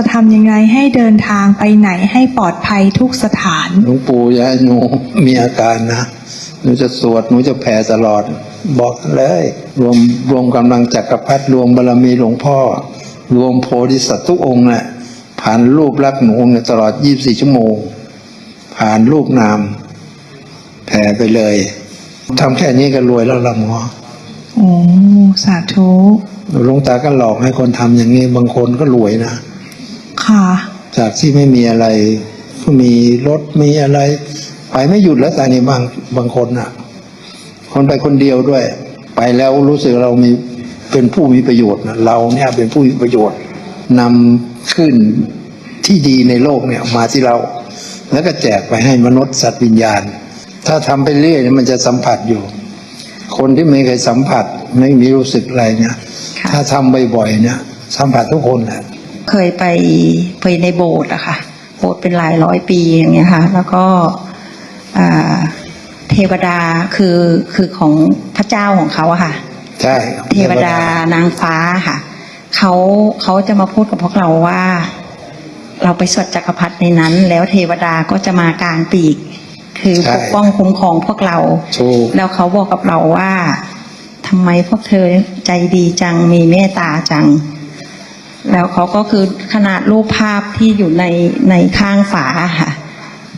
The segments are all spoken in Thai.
จะทำยังไงให้เดินทางไปไหนให้ปลอดภัยทุกสถานหลวงปู่อยาให้หนูมีอาการนะ หนูจะสวด หนูจะแผ่ตลอด บอกเลย รวมรวมกำลังจักรพรรดิรวมบารมีหลวงพ่อ รวมโพธิสัตว์ทุกองค์น่ะผ่านรูปลักษณ์หนูเนี่ยตลอด 24 ชั่วโมง ผ่านรูปนาม แผ่ไปเลยทำแค่นี้ก็รวยแล้วละหมอโอ้สาธุหลวงตาก็หลอกให้คนทำอย่างนี้ บางคนก็รวยนะ ค่ะ จากที่ไม่มีอะไรก็มีรถมีอะไรไปไม่หยุดแล้วแต่นี่บางบางคนน่ะ คนไปคนเดียวด้วย ไปแล้วรู้สึกเรามีเป็นผู้มีประโยชน์นะเราเนี่ยเป็นผู้มีประโยชน์นำขึ้นที่ดีในโลกเนี่ยมาที่เรา แล้วก็แจกไปให้มนุษย์สัตว์วิญญาณ ถ้าทำไปเรื่อยมันจะสัมผัสอยู่ คนที่ไม่เคยสัมผัสไม่มีรู้สึกอะไรเนี่ย ถ้าทำบ่อยๆเนี่ย สัมผัสทุกคนแหละ เคยไปไปในโบสถ์อะค่ะ โบสถ์เป็นหลายร้อยปีอย่างเงี้ยค่ะ แล้วก็อ่าเทวดาคือคือของพระเจ้าของเขาอะค่ะ ใช่เทวดานางฟ้าค่ะเขาเขาจะมาพูดกับพวกเราว่า เราไปสวดจักรพรรดิในนั้น แล้วเทวดาก็จะมากลางปีก คือปกป้องคุ้มครองพวกเราถูกแล้วเขาบอกกับเราว่าทำไมพวกเธอใจดีจังมีเมตตาจัง แล้วเขาก็คือขนาดรูปภาพที่อยู่ในในข้างฝาค่ะ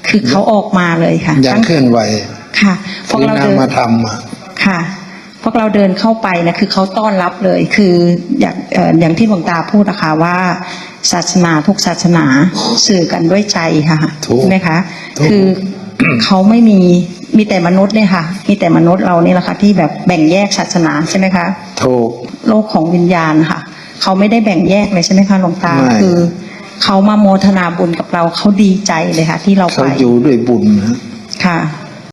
คือเขาออกมาเลยค่ะยังตั้งเคลื่อนไหวค่ะพวกที่เรานาเดินมาทำอะค่ะ พวกเราเดินเข้าไปนะคือเขาต้อนรับเลย คืออย่างเอ่ออย่างที่หลวงตาพูดนะคะว่า ศาสนาทุกศาสนาสื่อกันด้วยใจค่ะถูกใช่ไหมคะถูกคือเขาไม่มี มีแต่มนุษย์เนี่ยค่ะ มีแต่มนุษย์เรานี่แหละค่ะที่แบบแบ่งแยกศาสนาใช่ไหมคะถูกโลกของวิญญาณค่ะ เขาไม่ได้แบ่งแยกเลยใช่ไหมคะหลวงตาไม่ คือ เขามาโมทนาบุญกับเราเขาดีใจเลยค่ะ ที่เราเขาไปอยู่ด้วยบุญนะค่ะ